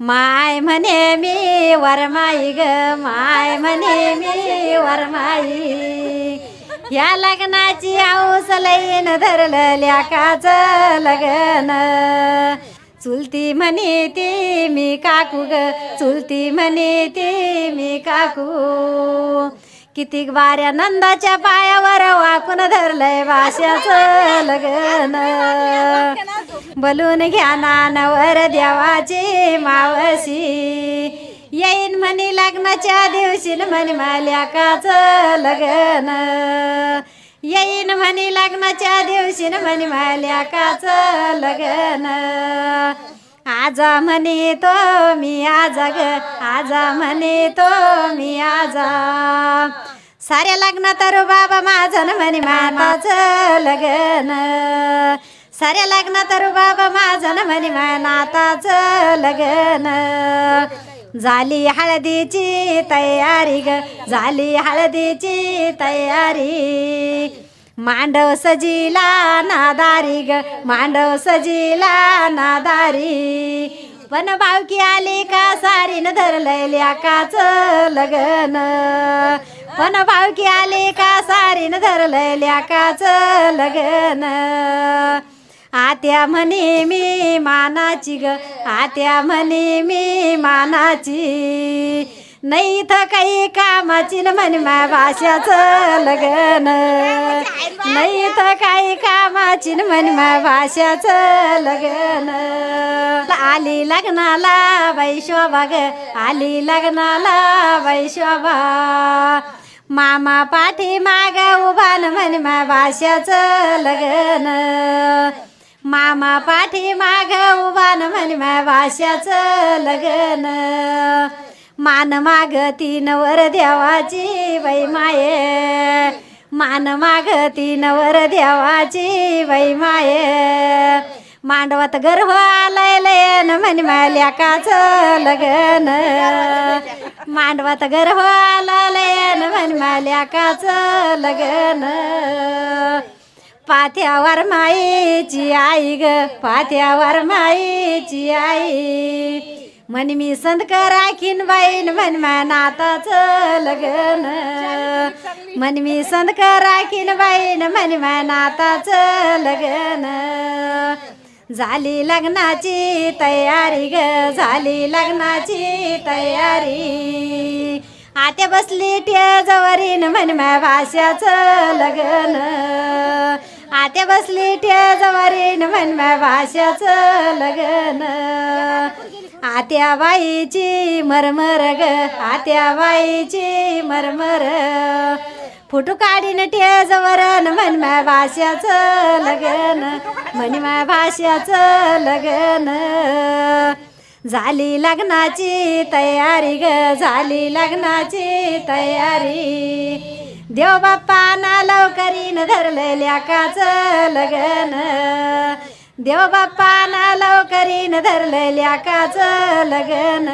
माय म्हणे मी वरमाई ग माय म्हणे मी वरमाई. या लग्नाची आऊस लईन धरलं ल्याकाच लग्न. चुलती म्हणे ती मी काकू ग चुलती म्हणे ती मी काकू. किती वाऱ्या नंदाच्या पायावर वाकून धरलंय भाषाचं लग्न. बलून घ्या नानावर देवाची मावशी. येईन म्हणे लग्नाच्या दिवशी न म्हणे माल्याकाच लग्न. येईन म्हणे लग्नाच्या दिवशी न म्हणे माल्याकाच लग्न. आजा म्हणे तो मी आजा ग आजा म्हणे तो मी आजा. साऱ्या लग्न तर बाबा माझं म्हणे माताचं लग्न. साऱ्या लग्नात रो बाबा माझं न म्हणे नाताचं लग्न. झाली हळदीची तयारी ग झाली हळदीची तयारी. मांडव सजीला नादारी ग मांडव सजीला नादारी. पण भावकी आली का सारीन धरलेल्या काच लग्न. पण भावकी आली का सारीन धरलेल्या काच लग्न. आत्या म्हणे मी मानाची ग आत्या म्हणे मी मानाची. नाही इथं काही कामाची न म्हणे माय भाषाचं लगन. नाही इथं काही कामाची न म्हणे माय भाषाचं लगन. आली लग्नाला बाई शोभा ग आली लग्नाला बाई शोभा. मामा पाठी माग उभान म्हणे माय भाषाचं लगन. मामा पाठी माग उभा न म्हणे मा भाषाचं मान माग तीन वर देवाची बाई माये. मान माग तीन वर देवाची बाई माये. मांडवात गर्भ आलंय लयन म्हणे माल्याकाच लगन. मांडवात गर्भ आला लयन म्हणे माल्याकाच लगन. पाथ्यावर माईची आई ग पाथ्यावर माईची आई. म्हण मी संत राखीन बाईन म्हण मनाताच लगन. मन म्हण मी संत राखीन बाईन म्हण मनाताच लगन. झाली लग्नाची तयारी ग झाली लग्नाची तयारी. आत्या बसली टेजवरीन म्हण मा भाषाचं लगन. आत्या बसली टेजवरीन म्हण मा भाषाचं लगन. आत्या बाईची मरमर ग आत्या बाईची मरमर. फोटो काढीन टेजवर म्हण मा भाषाचं लगन. म्हण मा भाषाचं लगन. झाली लग्नाची तयारी ग झाली लग्नाची तयारी. देव बाप्पाना लवकरीन धरलेल्या काच लगन. देव बाप्पाना लवकरीन धरलेल्या काच लगन.